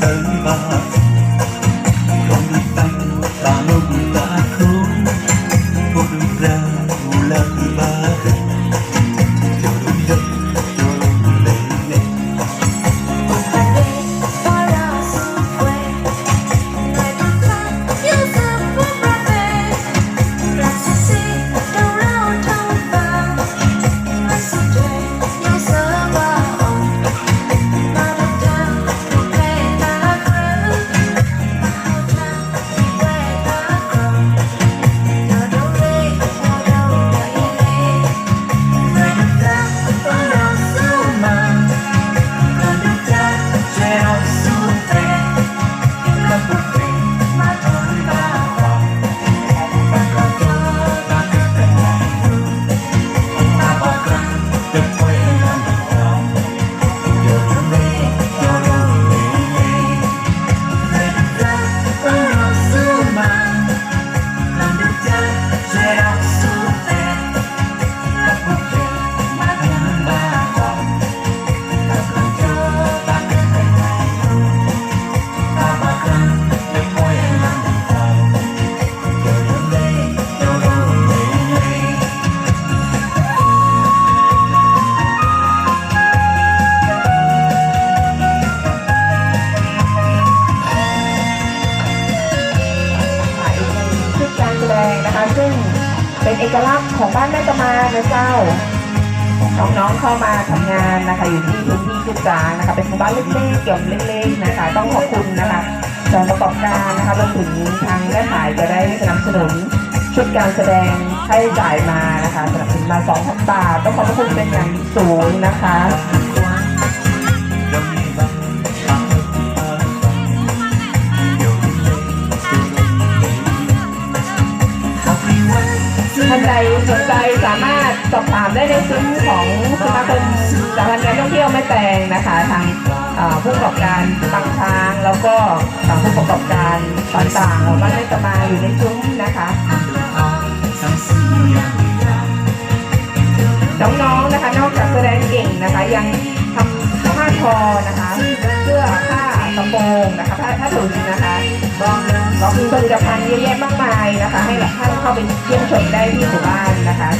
城堡 อกลักษณ์ของบ้านแม่ตะมานะเจ้า น้องๆเข้ามาทำงานนะคะอยู่ที่พื้นที่ชุดจางนะคะเป็นหมู่บ้านเล็กๆเกี่ยวเล็กๆนะคะต้องขอบคุณนะคะสองประกอบการนะคะรวมถึงทางแม่ขายจะได้สนับสนุนชุดการแสดงให้จ่ายมานะคะสนับสนุนมา2,000บาทต้องขอบคุณเป็นอย่างสูงนะคะ ท่านใดสนใจสามารถสอบถามได้ในซุ้มของสมาคมสถาบันการท่องเที่ยวแม่แตงนะคะทางผู้ประกอบการบางช้างแล้วก็ทางผู้ประกอบการต่างๆของบ้านแม่ตะมาอยู่ในซุ้มนะคะน้องๆนะคะนอกจากแสดงเก่งนะคะยังทำผ้าทอนะคะเสื้อผ้า ระโปรงนะคะถ้าถ้าถุงนะคะก็ก็มีผลิตภัณฑ์เยอะแยะมากมายนะคะ ให้ท่านเข้าไปเยี่ยมชมได้ที่หมู่บ้านนะคะ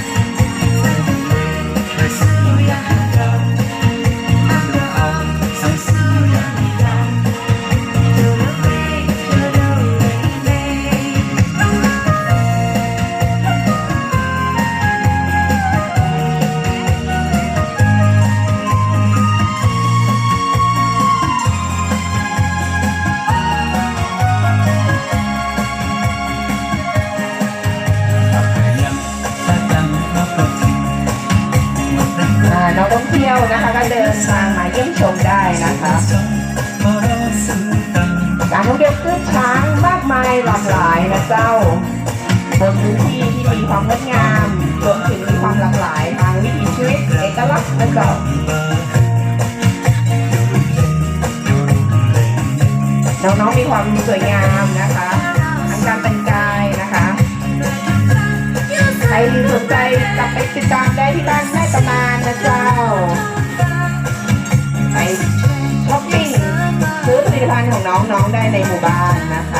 มากมายหลากหลายนะเจ้า บนพื้นที่ที่มีความงดงามรวมถึงมีความหลากหลายทางวิถีชีวิตเอกลักษณ์นะเจ้าน้องๆมีความสวยงามนะคะทั้งการแต่งกายนะคะใครสนใจกลับไปติดตามได้ที่บ้านแม่ตะมานนะเจ้าไปช้อปปิ้งซื้อผลิตภัณฑ์ของน้องๆได้ในหมู่บ้านนะคะ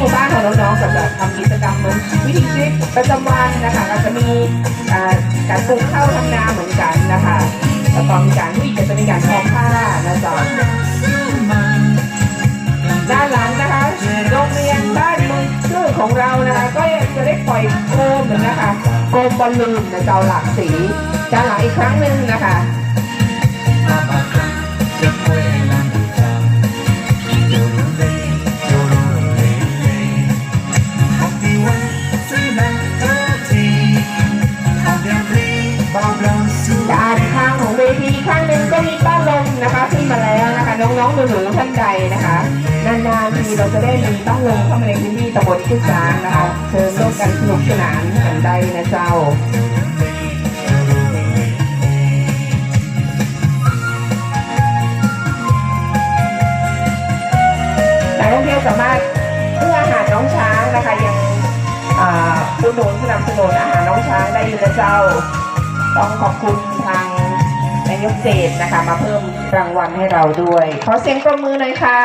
หมู่บ้านของน้องๆก็จะทำกิจกรรมเหมือนวิถีชีวิตประจำวันนะคะก็จะมีการปลูกข้าวทำนาเหมือนกันนะคะแล้วก็มีการที่จะมีการทอผ้านะจ๊ะด้านหลังนะคะโรงเรียนบ้านเมืองชื่อของเรานะคะก็จะได้ปล่อยโคมนะคะโคมบอลลูนนะเจ้าหลากสีด้านหลังอีกครั้งหนึ่งนะคะ อีสานนะคะเชิญร่วมกันสนุกสนานกันได้นะเจ้าแต่ท่องเที่ยวสามารถเพื่ออาหารน้องช้างนะคะยังอุดหนุนสนับสนุนอาหารน้องช้างได้อยู่นะเจ้า ต้องขอบคุณทางนายกเศษนะคะ มาเพิ่มรางวัลให้เราด้วย ขอเสียงปรบมือหน่อยค่ะ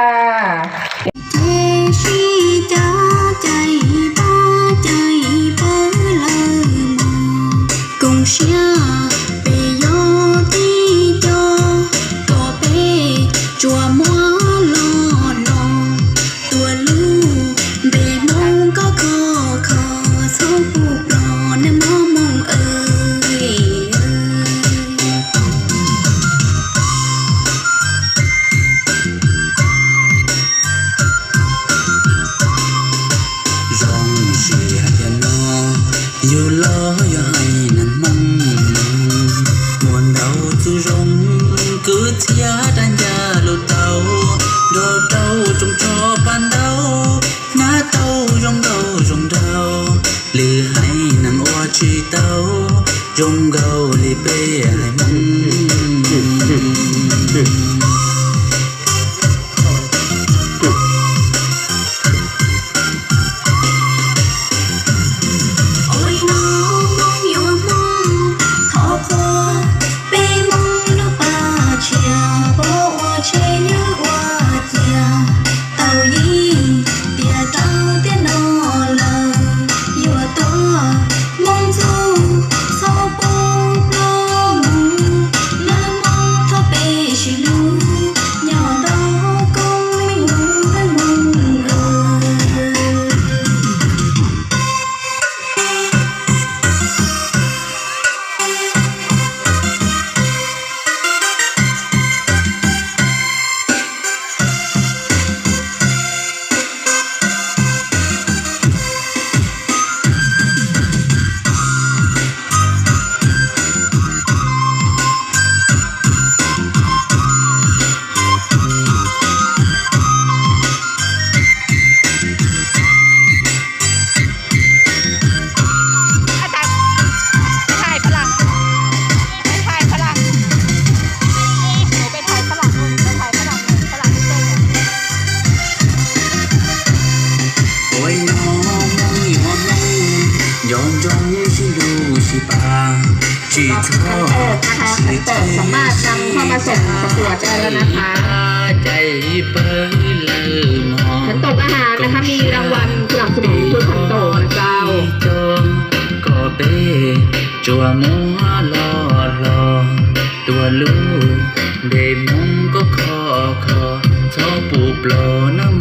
มาส่งประกวดได้แล้วนะคะฉันตกอาหารนะคะมีรางวัลสนับสนุนคือขันโตนะเจ้าก็เปจัวมัวลอลอตัวลูกเดมงก็คอคอชอบปูปลอน้ำ